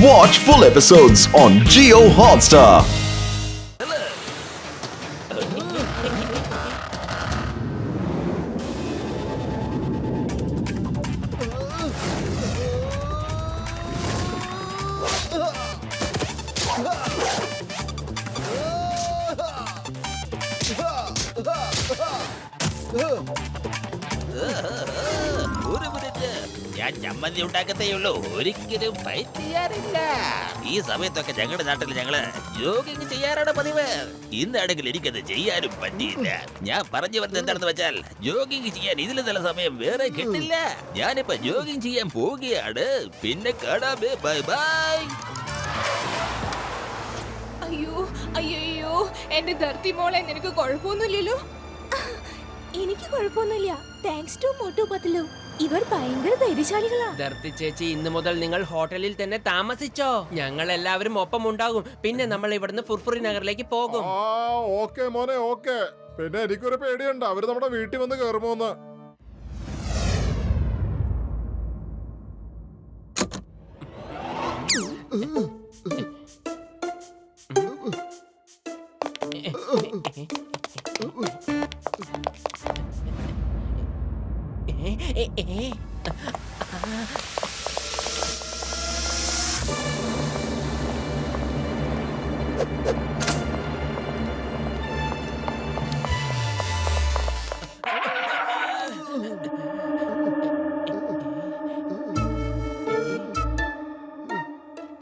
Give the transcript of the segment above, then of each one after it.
Watch full episodes on Geo Hotstar. ഒരു minute ഞാൻ ചമ്മന്തി ഉണ്ടാക്കത്തേ ഉള്ളൂ ഒരിക്കലും ഫൈറ്റ് ചെയ്യാറില്ല ഈ സമയത്തൊക്കെ ഞങ്ങളുടെ നാട്ടിൽ ഞങ്ങൾ ജോഗിങ് ചെയ്യാറാണ് പതിവ്. ഇന്നാണെങ്കിൽ എനിക്കത് ചെയ്യാനും പറ്റിയില്ല. ഞാൻ പറഞ്ഞു വരുന്നത് എന്താണെന്ന് വെച്ചാൽ ജോഗിങ് ചെയ്യാൻ ഇതിൽ നല്ല സമയം വേറെ കിട്ടില്ല. ഞാനിപ്പോ ജോഗിങ് ചെയ്യാൻ പോവുകയാണ്. പിന്നെ കാണാമേ ബൈ ബൈ. അയ്യോ അയ്യോ എന്റെ ധർത്തി മോളെ നിനക്ക് കുഴപ്പമൊന്നുമില്ലല്ലോ? എനിക്ക് കുഴപ്പമൊന്നുമില്ല. താങ്ക്സ് ടു മോട്ടു പത്ലു ഇവർ ഭയങ്കര ധൈര്യശാലികളാ ധർത്തി ചേച്ചി ഇന്ന് മുതൽ നിങ്ങൾ ഹോട്ടലിൽ തന്നെ താമസിച്ചോ ഞങ്ങൾ എല്ലാവരും ഒപ്പം ഉണ്ടാകും പിന്നെ നമ്മൾ ഇവിടുന്ന് ഫുർഫുറി നഗറിലേക്ക് പോകും ആ ഓക്കെ മോനെ ഓക്കെ പിന്നെ എനിക്കൊരു പേടിയുണ്ട് അവർ നമ്മുടെ വീട്ടിൽ വന്ന് കയറുമോന്ന്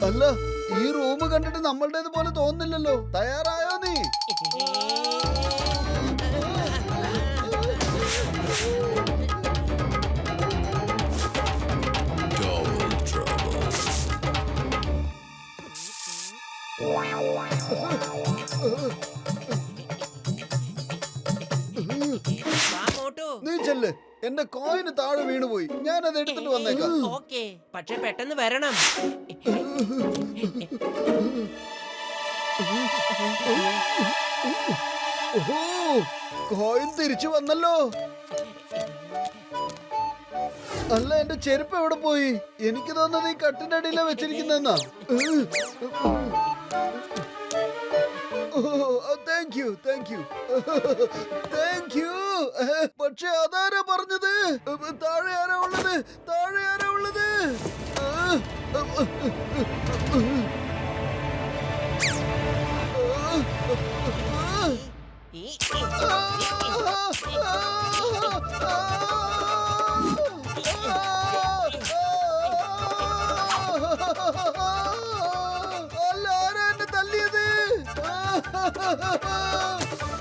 അല്ല ഈ റൂം കണ്ടിട്ട് നമ്മളുടേത് പോലെ തോന്നില്ലല്ലോ തയ്യാറായോ നീ ചെല്ല്. എന്റെ കോയിന് താഴെ വീണുപോയി. ഞാൻ അത് എടുത്തിട്ട് വന്നേക്കാം. ഓക്കേ. പക്ഷെ പെട്ടെന്ന് വരണം. ഓഹോ കോയിൻ തിരിച്ചു വന്നല്ലോ. അല്ല എന്റെ ചെരുപ്പ് എവിടെ പോയി? എനിക്ക് തോന്നുന്നത് ഈ കട്ടിന്റെ അടിയിലാ വെച്ചിരിക്കുന്നെന്നാ thank you thank you thank you പക്ഷെ അതാരാ പറഞ്ഞത് താഴെ ആരാ ഉള്ളത് താഴെ ആരാ ഉള്ളത് ഈ,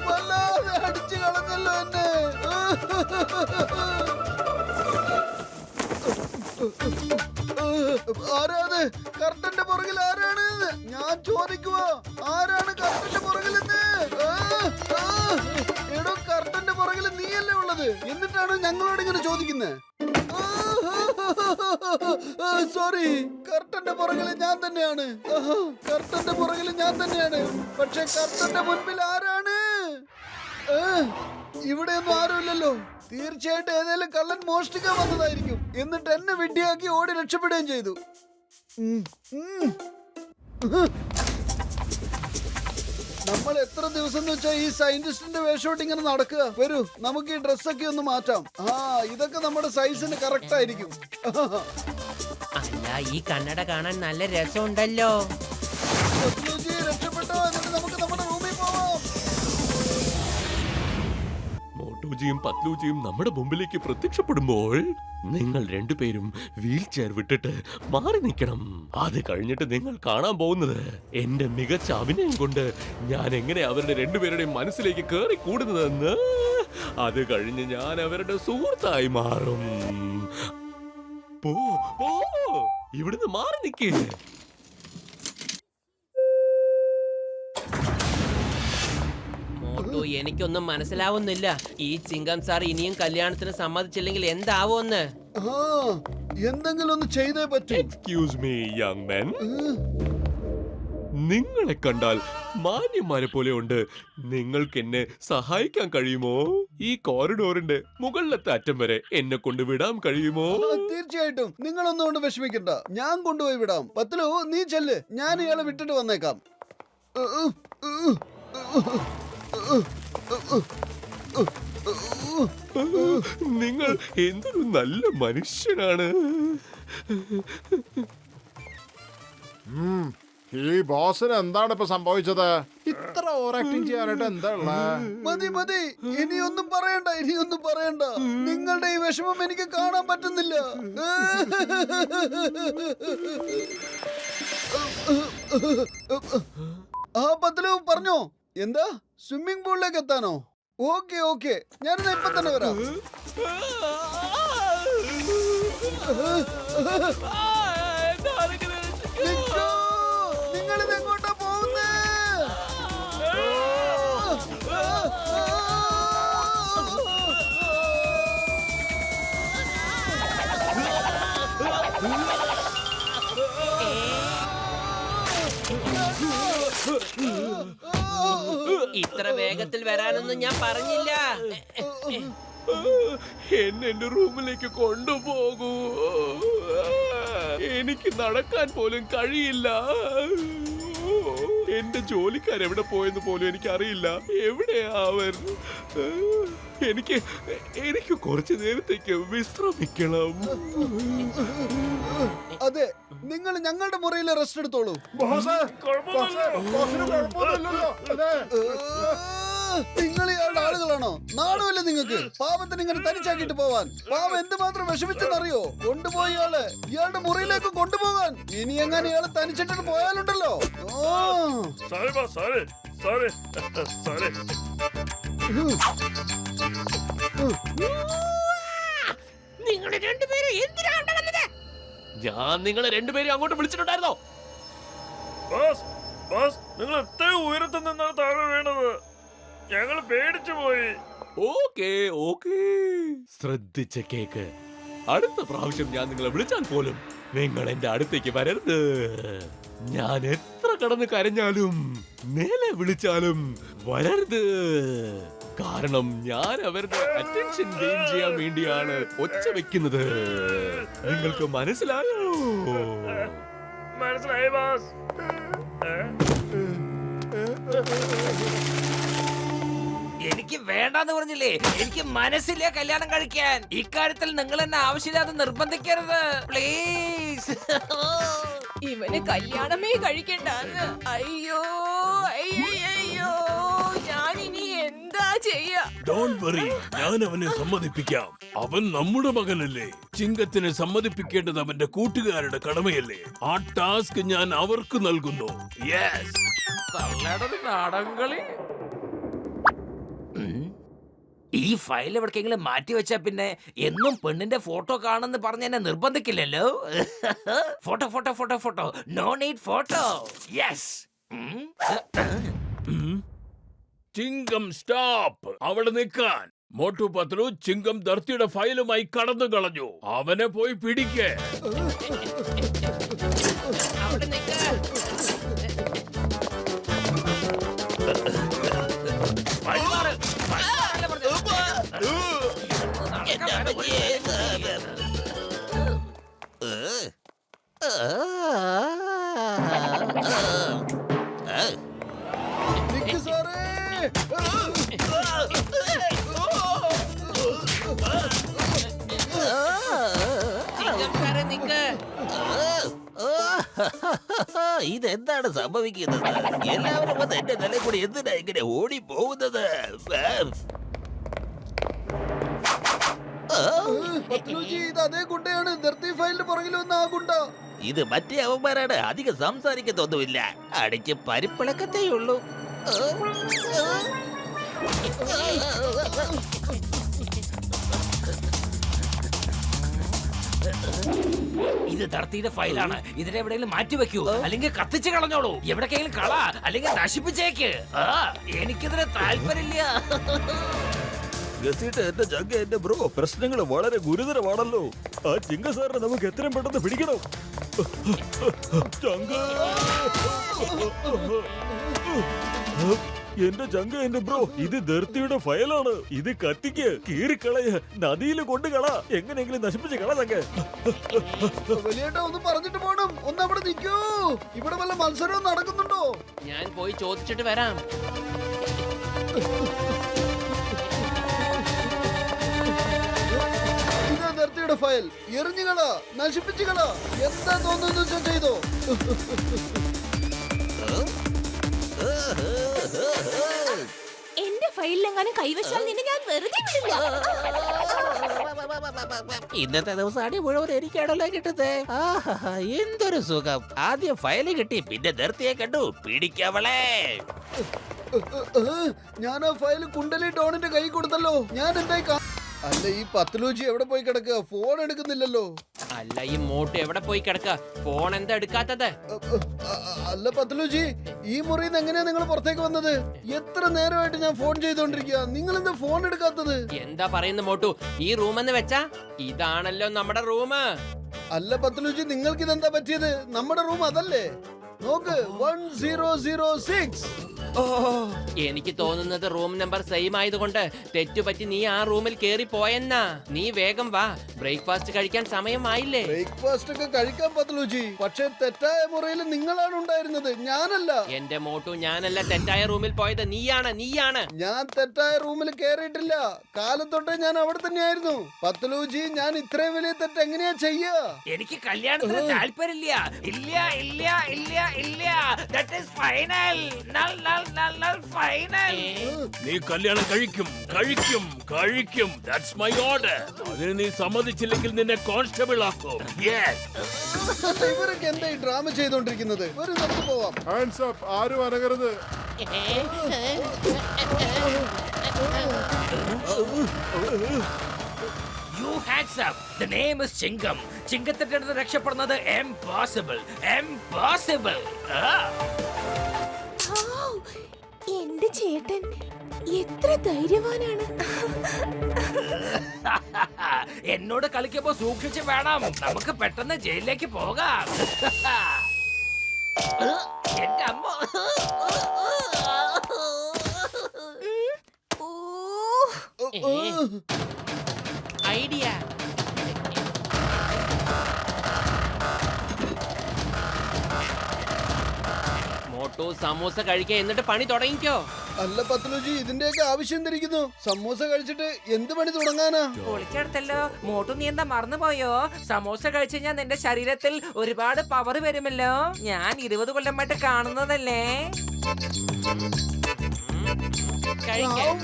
വല്ലാതെ അടിച്ചു കളഞ്ഞല്ലോ എന്നെ. ആരാത് കർട്ടന്റെ പുറകിൽ ആരാണ്? ഞാൻ ചോദിക്കുവോ. ആരാണ് കർട്ടന്റെ ആ. എടോ കർട്ടന്റെ പുറകിൽ നീയല്ലേ ഉള്ളത്? എന്നിട്ടാണ് ഞങ്ങളോട് ഇങ്ങനെ ചോദിക്കുന്നത് സോറി കർട്ടന്റെ പുറകിൽ ഞാൻ തന്നെയാണ്. കർട്ടന്റെ പുറകിൽ ഞാൻ തന്നെയാണ്. പക്ഷെ കർട്ടന്റെ മുൻപിൽ ആരാണ്? ഇവിടെ ഇവിടെയൊന്നും ആരുമില്ലല്ലോ. തീർച്ചയായിട്ടും ഏതെങ്കിലും കള്ളൻ മോഷ്ടിക്കാൻ വന്നതായിരിക്കും. എന്നിട്ട് എന്നെ വിഡ്ഡിയാക്കി ഓടി രക്ഷപ്പെടുകയും ചെയ്തു. നമ്മൾ എത്ര ദിവസം എന്ന് വെച്ചാൽ ഈ സയന്റിസ്റ്റിന്റെ വേഷോട്ട് ഇങ്ങനെ നടക്കുക? വരൂ നമുക്ക് ഈ ഡ്രസ്സൊക്കെ ഒന്ന് മാറ്റാം. ആ ഇതൊക്കെ നമ്മുടെ സൈസിന് കറക്റ്റ് ആയിരിക്കും. അല്ല ഈ കണ്ണട കാണാൻ നല്ല രസമുണ്ടല്ലോ. മോട്ടൂജിയും പത്ലൂജിയും നമ്മുടെ മുമ്പിലേക്ക് പ്രത്യക്ഷപ്പെടുമ്പോൾ നിങ്ങൾ രണ്ടുപേരും വീൽ ചെയർ വിട്ടിട്ട് മാറി നിൽക്കണം. അത് കഴിഞ്ഞിട്ട് നിങ്ങൾ കാണാൻ പോകുന്നത് എന്റെ മികച്ച അഭിനയം കൊണ്ട് ഞാൻ എങ്ങനെ അവരുടെ രണ്ടുപേരുടെയും മനസ്സിലേക്ക് കയറി കൂടുന്നതെന്ന്. അത് കഴിഞ്ഞ് ഞാൻ അവരുടെ സുഹൃത്തായി മാറും. പോ പോ ഇവിടുന്ന് മാറി നിൽക്കേ മോട്ടു എനിക്കൊന്നും മനസ്സിലാവുന്നില്ല. ഈ ചിങ്കം സാർ ഇനിയും കല്യാണത്തിന് സമ്മതിച്ചില്ലെങ്കിൽ എന്താവുമെന്ന്? ആ എന്തെങ്കിലും ഒന്ന് ചെയ്തേ പറ്റൂ. എക്സ്ക്യൂസ് മീ യങ് മെൻ നിങ്ങളെ കണ്ടാൽ മാന്യന്മാരെ പോലെ ഉണ്ട്. നിങ്ങൾക്ക് എന്നെ സഹായിക്കാൻ കഴിയുമോ? ഈ കോറിഡോറിന്റെ മുകളിലത്തെ അറ്റം വരെ എന്നെ കൊണ്ട് വിടാൻ കഴിയുമോ? ആ, തീർച്ചയായിട്ടും. നിങ്ങളൊന്നും കൊണ്ട് വിഷമിക്കണ്ട. ഞാൻ കൊണ്ടുപോയി വിടാം. പത്തലു നീ ചെല്ല്. ഞാൻ ഇയാളെ വിട്ടിട്ട് വന്നേക്കാം. നിങ്ങൾ എന്തൊരു നല്ല മനുഷ്യനാണ്. ഈ ബോസിന് എന്താണ് ഇപ്പൊ സംഭവിച്ചത് ഇത്ര ഓവർ ആക്ടിങ് ചെയ്യാനായിട്ട് എന്താ മതി മതി ഇനിയൊന്നും പറയണ്ട ഇനിയൊന്നും പറയണ്ട നിങ്ങളുടെ ഈ വിഷമം എനിക്ക് കാണാൻ പറ്റുന്നില്ല ആ പത്തിലും പറഞ്ഞോ എന്താ സ്വിമ്മിംഗ് പൂളിലേക്ക് എത്താനോ? ഓക്കെ ഓക്കെ ഞാനിത് ഇപ്പൊ തന്നെ വരാം. നിങ്ങളിത് എങ്ങോട്ടാ പോകുന്നേ? ഇത്ര വേഗത്തിൽ വരാനൊന്നും ഞാൻ പറഞ്ഞില്ല. എന്നെ എന്റെ റൂമിലേക്ക് കൊണ്ടുപോകൂ. എനിക്ക് നടക്കാൻ പോലും കഴിയില്ല. എന്റെ ജോലിക്കാർ എവിടെ പോയെന്ന് പോലും എനിക്ക് അറിയില്ല എവിടെയാ അവർ എനിക്ക് എനിക്ക് കുറച്ചു നേരത്തേക്ക് വിശ്രമിക്കണം. അതെ നിങ്ങൾ ഞങ്ങളുടെ മുറിയിൽ റെസ്റ്റ് എടുത്തോളൂ. നിങ്ങൾ ഇയാളുടെ ആളുകളാണോ നാടുമല്ലേ നിങ്ങൾക്ക് പാപത്തിന് ഇങ്ങനെ തനിച്ചാക്കിട്ട് പോവാൻ പാപം എന്തുമാത്രം വിഷമിച്ചെന്നറിയോ കൊണ്ടുപോയി ഇയാൾ ഇയാളുടെ മുറിയിലേക്ക് കൊണ്ടുപോകാൻ ഇനി എങ്ങനെ ഇയാൾ തനിച്ചിട്ടിട്ട് പോയാലുണ്ടല്ലോ ഓ Sorry, boss. Sorry. Sorry. Sorry. നിങ്ങൾ രണ്ടുപേരും എന്തിനാണ് വന്നത് ഞാൻ നിങ്ങളെ രണ്ടുപേരും അങ്ങോട്ട് വിളിച്ചിട്ടുണ്ടായിരുന്നോ ബോസ് ബോസ് നിങ്ങൾ എത്രയും ഉയരത്തിൽ നിന്നാണ് താഴെ വീണത് ഞങ്ങൾ പേടിച്ചു പോയി. Okay okay. ശ്രദ്ധിച്ച കേക്ക്. അടുത്ത പ്രാവശ്യം ഞാൻ നിങ്ങളെ വിളിച്ചാൽ പോലും നിങ്ങൾ എന്റെ അടുത്തേക്ക് വരരുത്. ഞാൻ എത്ര കടന്ന് കരഞ്ഞാലും മേലെ വിളിച്ചാലും വരരുത്. കാരണം ഞാൻ അവരുടെ അറ്റൻഷൻ ഗെയിൻ ചെയ്യാൻ വേണ്ടിയാണ് ഒച്ച വെക്കുന്നത്. നിങ്ങൾക്ക് മനസ്സിലായോ? മനസ്സിലായി ബോസ്? എനിക്ക് വേണ്ടാന്ന് പറഞ്ഞില്ലേ? എനിക്ക് മനസ്സില്ല കല്യാണം കഴിക്കാൻ. ഇക്കാര്യത്തിൽ നിങ്ങൾ എന്നെ ആവശ്യമില്ലാതെ നിർബന്ധിക്കരുത്. പ്ലീസ് ഇവന് കല്യാണമേ കഴിക്കണ്ട. അയ്യോ അയ്യോ ഞാൻ ഇനി എന്താ ചെയ്യാ? ഡോണ്ട് വറി ഞാൻ അവനെ സമ്മതിപ്പിക്കാം. അവൻ നമ്മുടെ മകനല്ലേ. ചിങ്കത്തിനെ സമ്മതിപ്പിക്കേണ്ടത് അവന്റെ കൂട്ടുകാരുടെ കടമയല്ലേ. ആ ടാസ്ക് ഞാൻ അവർക്ക് നൽകുന്നു. യെസ് നാടൻകളി. ഈ ഫയൽ എവിടേക്കെങ്കിലും മാറ്റി വെച്ചാ പിന്നെ എന്നും പെണ്ണിന്റെ ഫോട്ടോ കാണുന്ന പറഞ്ഞ് എന്നെ നിർബന്ധിക്കില്ലല്ലോ? Photo photo photo photo. No need photo yes Chinkam stop അവിടെ നിൽക്കാൻ. മോട്ടു പത്രു ചിങ്കം ധർത്തിയുടെ ഫയലുമായി കടന്നു കളഞ്ഞു. അവനെ പോയി പിടിക്കേ. അവിടെ നിൽക്ക. നിക്ക് സാറേ. ചിങ്കം സാറേ നിക്ക് ഇതെന്താണ് സംഭവിക്കുന്നത്? എല്ലാവരും വന്ന് എന്റെ നില കൂടി എന്തിനാ ഇങ്ങനെ ഓടി പോകുന്നത് പത്ലുജി ഇത് അതേ ഗുണ്ടയാണ്. നിർത്തി ഫയലിന് പുറകിൽ വന്ന ആ ഗുണ്ട. ഇത് മറ്റേ അവന്മാരാണ്. അധികം സംസാരിക്കത്തൊന്നുമില്ല. അടിച്ച് പരിപ്പിളക്കത്തേയുള്ളൂ ഇത് തടത്തിയുടെ ഫയലാണ്. ഇതിനെ എവിടെയെങ്കിലും മാറ്റി വെക്കൂ. അല്ലെങ്കിൽ കത്തിച്ച് കളഞ്ഞോളൂ. എവിടെക്കെങ്കിലും കള. അല്ലെങ്കിൽ നശിപ്പിച്ചേക്ക്. എനിക്കിതിന് താല്പര്യമില്ല. ഗസീട്ട് എന്റെ ജഗ് എന്റെ ബ്രോ പ്രശ്നങ്ങൾ വളരെ ഗുരുതരമാണല്ലോ. ആ ചിങ്ക സാറിനെ നമുക്ക് എത്രയും പെട്ടെന്ന് പിടിക്കണം. ചങ്ക! എന്റെ ചങ്ക എന്റെ ബ്രോ ഇത് ധർത്തിയുടെ ഫയലാണ്. ഇത് കത്തിക്ക് കീറിക്കളയ നദിയിൽ കൊണ്ട് കള. എങ്ങനെയെങ്കിലും നശിപ്പിച്ച് കള ചങ്ക. വലിയേട്ടാ ഒന്ന് പറഞ്ഞിട്ട് പോണം. ഒന്ന് അവിടെ നിൽക്കൂ ഇവിടെ വല്ല മത്സരവും നടക്കുന്നുണ്ടോ? ഞാൻ പോയി ചോദിച്ചിട്ട് വരാം. ധർത്തിയുടെ ഫയൽ എറിഞ്ഞുകള നശിപ്പിച്ചുകള എന്താ തോന്നുന്നു ചെയ്തു ചെയ്തോ എന്റെ ഫയലിലെങ്ങാനും കൈവശാൽ നിന്നെ ഞാൻ വെറുതെ വിടില്ല. ഇന്നത്തെ ദിവസം അടി മുഴുവൻ എനിക്കാണല്ലോ കിട്ടുന്നത് ആഹാ, എന്തൊരു സുഖം. ആദ്യം ഫയൽ കിട്ടി പിന്നെ നിർത്തിയെ കണ്ടു. പിടിക്കവളെ. ഞാൻ ആ ഫയൽ കുണ്ടലി ടോണിന്റെ കൈ കൊടുത്തല്ലോ. ഞാൻ എന്തായി അല്ല ഈ പത്ലൂജി എവിടെ പോയി കിടക്കുക ഫോൺ എടുക്കുന്നില്ലല്ലോ. അല്ല ഈ മോട്ട് എവിടെ പോയി കിടക്ക? ഫോൺ എന്താ എടുക്കാത്തത്? അല്ല പത്ലൂജി ഈ മുറിയിൽ നിന്ന് എങ്ങനെയാ നിങ്ങൾ പുറത്തേക്ക് വന്നത്? എത്ര നേരമായിട്ട് ഞാൻ ഫോൺ ചെയ്തോണ്ടിരിക്കുക നിങ്ങൾ എന്താ ഫോൺ എടുക്കാത്തത്? എന്താ പറയുന്ന മോട്ടു? ഈ റൂം എന്ന് വെച്ചാ? ഇതാണല്ലോ നമ്മുടെ റൂം അല്ല പത്ലൂജി നിങ്ങൾക്ക് ഇതെന്താ പറ്റിയത്? നമ്മുടെ റൂം അതല്ലേ? നോക്ക് വൺ സീറോ സീറോ സിക്സ് ഓ എനിക്ക് തോന്നുന്നത് റൂം നമ്പർ സെയിം ആയതുകൊണ്ട് തെറ്റുപറ്റി നീ ആ റൂമിൽ കേറി പോയെന്നാ. നീ വേഗം വാ ബ്രേക്ക്ഫാസ്റ്റ് കഴിക്കാൻ സമയമായില്ലേ. ബ്രേക്ക്ഫാസ്റ്റ് ഒക്കെ കഴിക്കാൻ പത്തലൂജി പക്ഷേ തെറ്റായ മുറിയിൽ നിങ്ങളാണ് ഉണ്ടായിരുന്നത് ഞാനല്ല. എന്റെ മോട്ടു ഞാനല്ല തെറ്റായ റൂമിൽ പോയത് നീയാണ് നീയാണ്. ഞാൻ തെറ്റായ റൂമിൽ കേറിയിട്ടില്ല. കാലത്തൊട്ടേ ഞാൻ അവിടെ തന്നെയായിരുന്നു. പത്തലൂജി ഞാൻ ഇത്രയും വലിയ തെറ്റ് എങ്ങനെയാ ചെയ്യുക എനിക്ക് കല്യാണത്തിന് താല്പര്യമില്ല. ഇല്ല ഇല്ല ഇല്ല. ഇല്ല. That is final null null null null final നീ കല്യാണം കഴിക്കും കഴിക്കും കഴിക്കും. ദാറ്റ്സ് മൈ ഓർഡർ അതിന് നീ സമ്മതിച്ചില്ലെങ്കിൽ നിന്നെ കോൺസ്റ്റബിൾ ആക്കും. യെസ് ഇവരൊക്കെ എന്താ ഈ ഡ്രാമ ചെയ്തോണ്ടിരിക്കുന്നത്? ഒരു നമുക്ക് പോവാം. ഹാൻഡ്സ് അപ്പ് ആരും അനങ്ങരുത്. You hands up the name is Chinkam ചിങ്കത്തിന്റെ അടുത്ത് രക്ഷപ്പെടുന്നത് എംപോസിബിൾ എംപോസിബിൾ എന്റെ ചേട്ടൻ എത്ര ധൈര്യവാനാണ്. എന്നോട് കളിക്കുമ്പോ സൂക്ഷിച്ച് വേണം. നമുക്ക് പെട്ടെന്ന് ജയിലിലേക്ക് പോകാം. എന്റെ അമ്മ. ഓ ഐഡിയ മോട്ടോ സമോസ കഴിക്കുക എന്നിട്ട് പണി തുടങ്ങിക്കോ അല്ല പത്തലൂജി ഇതിന്റെയൊക്കെ ആവശ്യം തിരിക്കുന്നു സമോസ കഴിച്ചിട്ട് എന്ത് പണി തുടങ്ങാനാ പൊളിച്ചെടുത്തല്ലോ മോട്ടു നീ എന്താ മറന്നുപോയോ സമോസ കഴിച്ചു കഴിഞ്ഞാൽ നിന്റെ ശരീരത്തിൽ ഒരുപാട് പവർ വരുമല്ലോ ഞാൻ ഇരുപത് കൊല്ലമായിട്ട് കാണുന്നതല്ലേ കഴിക്കാം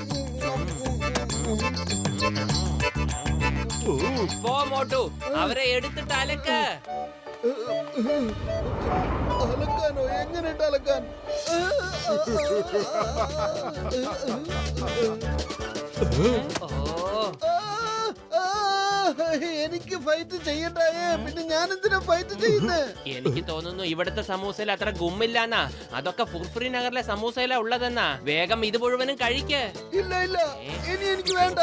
പോ മോട്ടു അവരെ എടുത്തിട്ട് അലക്ക. അലക്കാനോ? എങ്ങനെ അലക്കാൻ? എനിക്ക് ഫൈറ്റ് ചെയ്യണ്ടായേ പിന്നെ ഞാൻ എന്തിനാ ഫൈറ്റ് ചെയ്യുന്നത് എനിക്ക് തോന്നുന്നു ഇവിടുത്തെ സമൂസയിൽ അത്ര ഗുമ്മില്ലാന്നാ. അതൊക്കെ ഫുർഫുറി നഗറിലെ സമൂസയിലാ ഉള്ളതെന്നാ. വേഗം ഇത് മുഴുവനും കഴിക്ക്. ഇല്ല ഇല്ല. ഇനി എനിക്ക് വേണ്ട.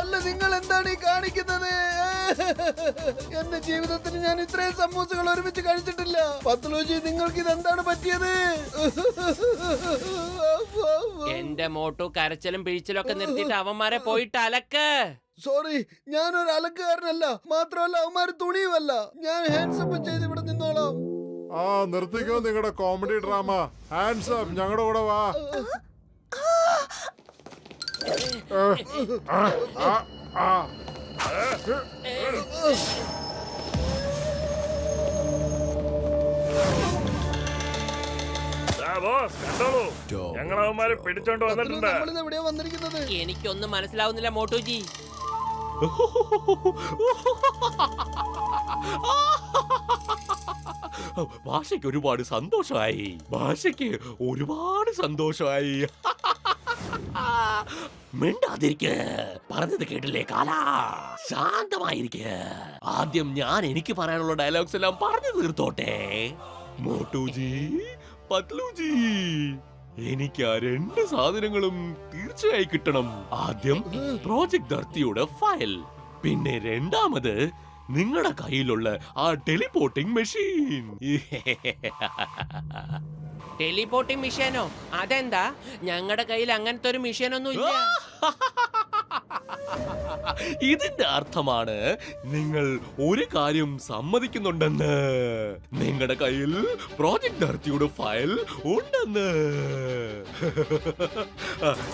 അല്ല നിങ്ങൾ എന്താണ് ഈ കാണിക്കുന്നത്? എന്റെ ജീവിതത്തിൽ ഞാൻ ഇത്രയും സമൂസകൾ ഒരുമിച്ച് കഴിച്ചിട്ടില്ല. പത്ലോജി നിങ്ങൾക്ക് ഇത് എന്താണ് പറ്റിയത്? എന്റെ മോട്ടു കരച്ചിലും പിഴിച്ചിലും ഒക്കെ നിർത്തിയിട്ട് അവന്മാരെ പോയിട്ട് അലക്ക്. സോറി ഞാൻ ഒരു അലക്കുകാരനല്ല. മാത്രമല്ല അവന്മാര് തുണിയുമല്ല. ഞാൻ ഹാൻഡ്സപ്പ് ചെയ്ത് ഇവിടെ നിന്നോളാം ആ നിർത്തിക്കോ നിങ്ങളുടെ കോമഡി ഡ്രാമ ഹാൻഡ്സ് അപ്പ് ഞങ്ങളുടെ കൂടെ വാ. ഞങ്ങൾ അവന്മാരെ പിടിച്ചോണ്ട് വന്നിട്ടുണ്ട് നമ്മളിത് എവിടെയാ വന്നിരിക്കുന്നത് എനിക്കൊന്നും മനസ്സിലാവുന്നില്ല മോട്ടുജി ഭാഷയ്ക്ക് ഒരുപാട് സന്തോഷമായി. ഭാഷയ്ക്ക് ഒരുപാട് സന്തോഷമായി. മിണ്ടാതിരിക്ക്. പറഞ്ഞത് കേട്ടില്ലേ കാല? ശാന്തമായിരിക്ക. ആദ്യം ഞാൻ എനിക്ക് പറയാനുള്ള ഡയലോഗ്സ് എല്ലാം പറഞ്ഞു തീർത്തോട്ടെ. മോട്ടുജി പത്ലുജി എനിക്ക് ആ രണ്ട് സാധനങ്ങളും തീർച്ചയായി കിട്ടണം. ആദ്യം പ്രോജക്ട് ധർത്തിയുടെ ഫയൽ. പിന്നെ രണ്ടാമത് നിങ്ങളുടെ കയ്യിലുള്ള ആ ടെലിപോർട്ടിംഗ് മെഷീൻ. ടെലിപോർട്ടിംഗ് മെഷീനോ? അതെന്താ? ഞങ്ങളുടെ കയ്യിൽ അങ്ങനത്തെ ഒരു മെഷീനൊന്നും ഇല്ല. ഇതിന്റെ അർത്ഥമാണ് നിങ്ങൾ ഒരു കാര്യം സമ്മതിക്കുന്നുണ്ടെന്ന്. നിങ്ങളുടെ കയ്യിൽ പ്രോജക്ട് അർത്തിയുടെ ഫയൽ ഉണ്ടെന്ന്.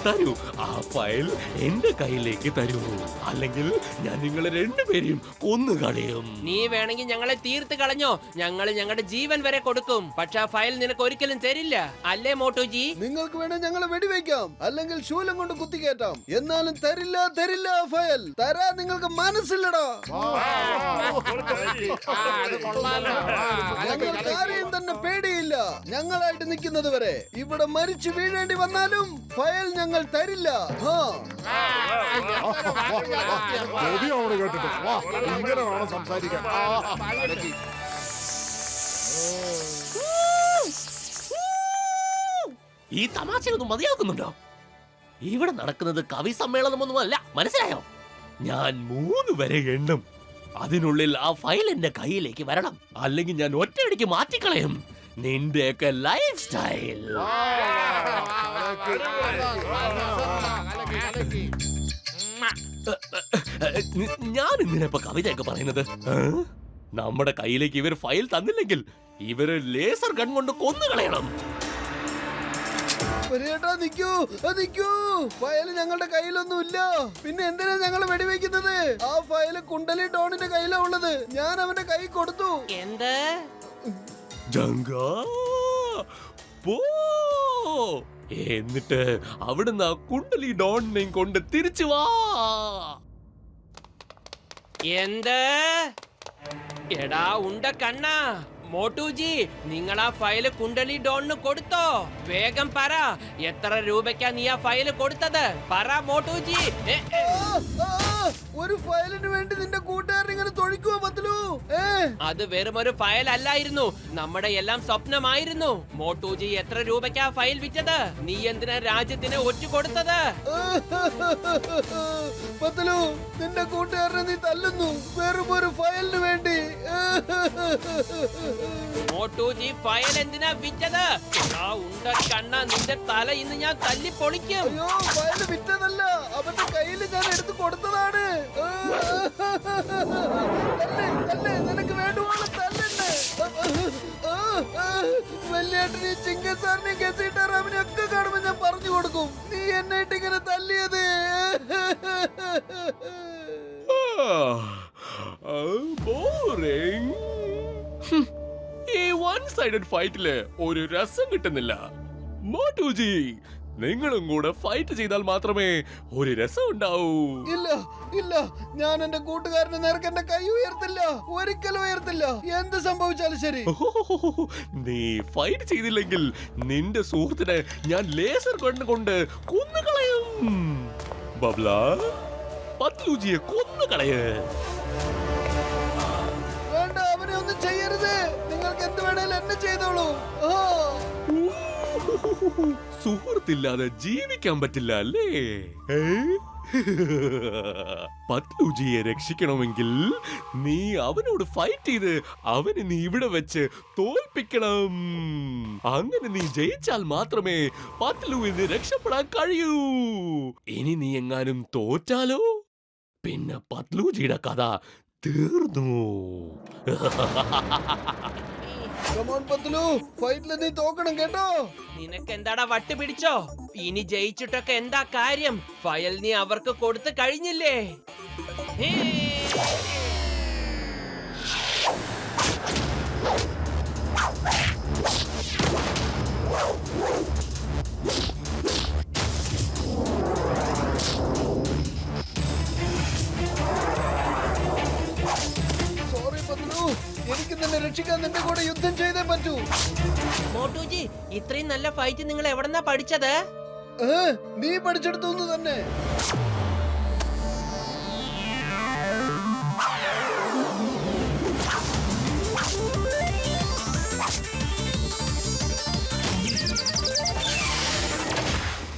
തരൂ ആ ഫയൽ എന്റെ കയ്യിലേക്ക് തരൂ. അല്ലെങ്കിൽ ഞാൻ നിങ്ങളെ രണ്ടുപേരെയും കൊന്നു കളയും നീ വേണമെങ്കിൽ ഞങ്ങളെ തീർത്ത് കളഞ്ഞോ. ഞങ്ങൾ ഞങ്ങളുടെ ജീവൻ വരെ കൊടുക്കും. പക്ഷെ ആ ഫയൽ നിനക്ക് ഒരിക്കലും തരില്ല. അല്ലേ മോട്ടോജി? നിങ്ങൾക്ക് വേണേ ഞങ്ങളെ വെടിവെക്കാം. അല്ലെങ്കിൽ ശൂലം കൊണ്ട് കുത്തിക്കേറ്റാം. എന്നാലും തരില്ല തരില്ല ഫയൽ. തരാൻ നിങ്ങൾക്ക് മനസ്സില്ലടാ. ഞങ്ങൾക്ക് ആരെയും തന്നെ പേടിയില്ല. ഞങ്ങളായിട്ട് നിൽക്കുന്നത് വരെ ഇവിടെ മരിച്ചു വീഴേണ്ടി വന്നാലും ഫയൽ ഞങ്ങൾ തരില്ല. കേട്ടിട്ട്. വാ ഇങ്ങനെ വേണം സംസാരിക്കാൻ. ഈ തമാശയൊന്നും മതിയാക്കുന്നുണ്ടോ? ഇവിടെ നടക്കുന്നത് കവി സമ്മേളനമൊന്നും അല്ല മനസ്സിലായോ? ഞാൻ മൂന്ന് വരെ എണ്ണും. അതിനുള്ളിൽ ആ ഫയൽ എന്റെ കയ്യിലേക്ക് വരണം. അല്ലെങ്കിൽ ഞാൻ ഒറ്റയടിക്ക് മാറ്റിക്കളയും. നിന്റെയൊക്കെ ലൈഫ് സ്റ്റൈൽ. ഞാൻ എന്തിനാ കവിതയൊക്കെ പറയുന്നത്? നമ്മുടെ കയ്യിലേക്ക് ഇവർ ഫയൽ തന്നില്ലെങ്കിൽ ഇവർ ലേസർ ഗൺ കൊണ്ട് കൊന്നുകളയണം. പരിയേട്ടാ നിക്കൂ. നിക്കൂ. ഫയൽ ഞങ്ങളുടെ കയ്യിലൊന്നും ഇല്ല പിന്നെ എന്തിനാ ഞങ്ങൾ വെടിവെക്കുന്നത്? ആ ഫയൽ കുണ്ടലി ഡോണിന്റെ കയ്യിലാ ഉള്ളത്. ഞാൻ അവന്റെ കൈ കൊടുത്തു. എന്ത്? ജങ്ക പോ. എന്നിട്ട് അവിടുന്ന് ആ കുണ്ടലി ഡോണിനെയും കൊണ്ട് തിരിച്ചു വാ. എന്ത്? എടാ ഉണ്ട കണ്ണ. മോട്ടൂജി നിങ്ങൾ ആ ഫയൽ കുണ്ടലി ഡോണിന് കൊടുത്തോ? വേഗം പറ. എത്ര രൂപയ്ക്കാ നീ ആ ഫയൽ കൊടുത്തത്? പറ മോട്ടുജി. ഒരു ഫയലിന് വേണ്ടി നിന്റെ കൂട്ടുകാരൻ ഇങ്ങനെ തൊഴിക്കുവോ പത്തലു അത് വെറും ഒരു ഫയൽ അല്ലായിരുന്നു നമ്മുടെ എല്ലാം സ്വപ്നമായിരുന്നു. മോട്ടൂജി എത്ര രൂപയ്ക്കാ ഫയൽ വിറ്റത്? നീ എന്തിനാ രാജ്യത്തിന് ഒറ്റ കൊടുത്തത്? പത്തലു നിന്റെ കൂട്ടുകാരനെ നീ തല്ലുന്നു. വെറും ഒരു ഫയലിന് വേണ്ടി. മോട്ടൂജി ഫയൽ എന്തിനാ വിറ്റത്? ഉണ്ട കണ്ണ നിന്റെ തല ഇന്ന് ഞാൻ തല്ലി പൊളിക്കും അയ്യോ ഫയൽ വിറ്റതല്ല. അവന്റെ കയ്യിൽ ഞാൻ എടുത്തു കൊടുത്തതാണ്. തല്ല്, തല്ല്, നിനക്ക് വേണ്ടുവാണ് തല്ലെന്നെ. വല്യേട്ടൻ ഈ ചിങ്ക സാറിനെ ഗസീട്ടാറാമിനെ ഒക്കെ കാണുമ്പോ ഞാൻ പറഞ്ഞു കൊടുക്കും. നീ എന്നെ ഇട്ടിങ്ങനെ തല്ലിയത്. ബോറിംഗ് ഈ വൺ സൈഡഡ് ഫൈറ്റിൽ ഒരു രസം കിട്ടുന്നില്ല. മോട്ടുജി നിങ്ങളും കൂടെ ഫൈറ്റ് ചെയ്താൽ മാത്രമേ ഒരു രസം ഉണ്ടാവൂ. ഇല്ല ഇല്ല. ഞാൻ എന്റെ കൂട്ടുകാരന് നേർക്ക് എന്റെ കൈ ഉയർത്തില്ല. ഒരിക്കലും ഉയർത്തില്ല. എന്ത് സംഭവിച്ചാലും ശരി. നീ ഫൈറ്റ് ചെയ്തില്ലെങ്കിൽ നിന്റെ സുഹൃത്തിനെ ഞാൻ ലേസർ കണ്ണ് കൊണ്ട് കൊന്നുകളയും. ബബ്ല പത്ലൂജിയെ കൊന്നുകളയേ. വേണേലും എന്നെ ചെയ്തോളൂ. ഓ. സുഹൃത്തില്ലാതെ ജീവിക്കാൻ പറ്റില്ല അല്ലേ? ഏ? പത്ലൂജിയെ രക്ഷിക്കണമെങ്കിൽ നീ അവനോട് ഫൈറ്റ് ചെയ്ത് അവനെ നീ ഇവിടെ വെച്ച് തോൽപ്പിക്കണം. അങ്ങനെ നീ ജയിച്ചാൽ മാത്രമേ പത്ലുവിന് രക്ഷപ്പെടാൻ കഴിയൂ. ഇനി നീ എങ്ങാനും തോറ്റാലോ? പിന്നെ പത്ലുജിയുടെ കഥ തീർന്നു. കമോൺ പത്തലു ഫൈറ്റിൽ നീ തോക്കണം കേട്ടോ? നിനക്ക് എന്താടാ വട്ട് പിടിച്ചോ? ഇനി ജയിച്ചിട്ടൊക്കെ എന്താ കാര്യം? ഫയൽ നീ അവർക്ക് കൊടുത്തു കഴിഞ്ഞില്ലേ. സോറി പത്തലു എനിക്ക് നിന്നെ രക്ഷിക്കാൻ നിന്റെ കൂടെ യുദ്ധം ചെയ്തേ പറ്റൂ. മോട്ടൂജി ഇത്രയും നല്ല ഫൈറ്റ് നിങ്ങൾ എവിടെന്നാ പഠിച്ചത്? ഏ, നീ പഠിച്ചെടുത്തു തന്നെ.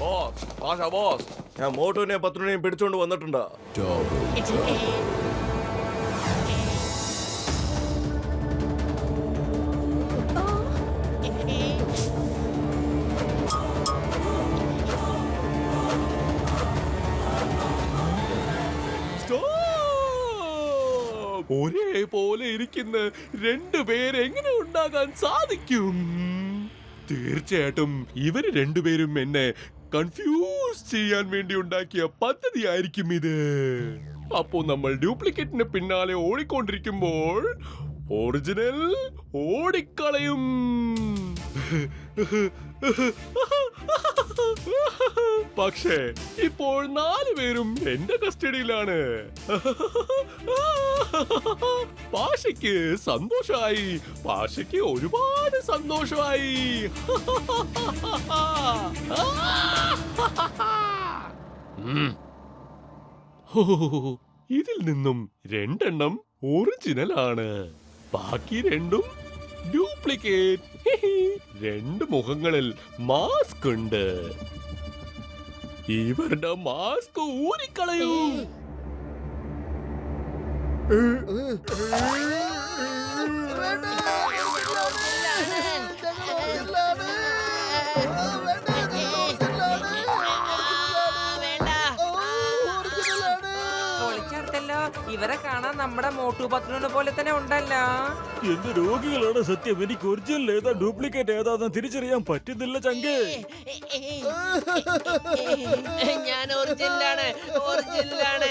ബോസ് ഞാൻ മോട്ടുവിനെയും പത്രനെയും പിടിച്ചോണ്ട് വന്നിട്ടുണ്ട്. ഒരേപോലെ ഇരിക്കുന്ന. രണ്ടു എങ്ങനെ ഉണ്ടാകാൻ സാധിക്കും? തീർച്ചയായിട്ടും ഇവർ രണ്ടുപേരും എന്നെ കൺഫ്യൂസ് ചെയ്യാൻ വേണ്ടി ഉണ്ടാക്കിയ പദ്ധതി ആയിരിക്കും ഇത്. അപ്പോ നമ്മൾ ഡ്യൂപ്ലിക്കേറ്റിന് പിന്നാലെ ഓടിക്കൊണ്ടിരിക്കുമ്പോൾ ഒറിജിനൽ ഓടിക്കളയും. പക്ഷേ ഇപ്പോൾ നാല് പേരും എന്റെ കസ്റ്റഡിയിലാണ്. പാഷയ്ക്ക് സന്തോഷമായി. പാഷയ്ക്ക് ഒരുപാട് സന്തോഷമായി. ഇതിൽ നിന്നും രണ്ടെണ്ണം ഒറിജിനൽ ആണ് ബാക്കി രണ്ടും ഡ്യൂപ്ലിക്കേറ്റ് രണ്ട് മുഖങ്ങളിൽ മാസ്ക് ഉണ്ട് ഇവരുടെ മാസ്ക് ഊരിക്കളയൂ വേണ്ട, ഇവരെ കാണാൻ നമ്മുടെ മോട്ടു പത്രോനെ പോലെ തന്നെ ഉണ്ടല്ലോ. എന്ത് രോഗികളാണ് സത്യം? എനിക്ക് ഒറിജിനൽ ഏതാ? ഡ്യൂപ്ലിക്കേറ്റ് ഏതാന്ന് തിരിച്ചറിയാൻ പറ്റുന്നില്ല ചങ്കേ. ഞാൻ ഒറിജിനലാണ് ഒറിജിനലാണ്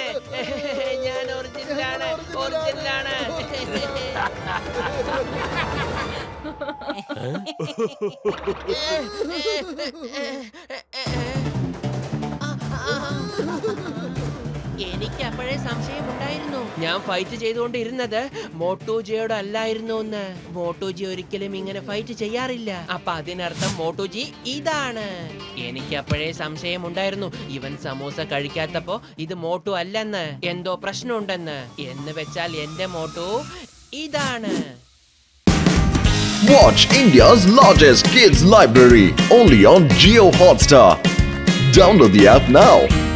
ഞാൻ ഒറിജിനലാണ് ഒറിജിനലാണ്. എനിക്ക് അപ്പോഴേ സംശയമുണ്ടായിരുന്നു ഞാൻ ഫൈറ്റ് ചെയ്തുകൊണ്ടിരുന്നത് മോട്ടോജിയോട് അല്ലായിരുന്നു എന്ന്. മോട്ടോജി ഒരിക്കലും ഇങ്ങനെ ഫൈറ്റ് ചെയ്യാറില്ല. അപ്പൊ അതിനർത്ഥം മോട്ടോജി ഇതാണ്. എനിക്ക് അപ്പോഴേ സംശയം ഉണ്ടായിരുന്നു ഇവൻ സമൂസ കഴിക്കാത്തപ്പോ ഇത് മോട്ടു അല്ലെന്ന്. എന്തോ പ്രശ്നമുണ്ടെന്ന്. എന്ന് വെച്ചാൽ എന്റെ മോട്ടു ഇതാണ്. Watch India's largest kids library only on Jio Hotstar. Download the app now.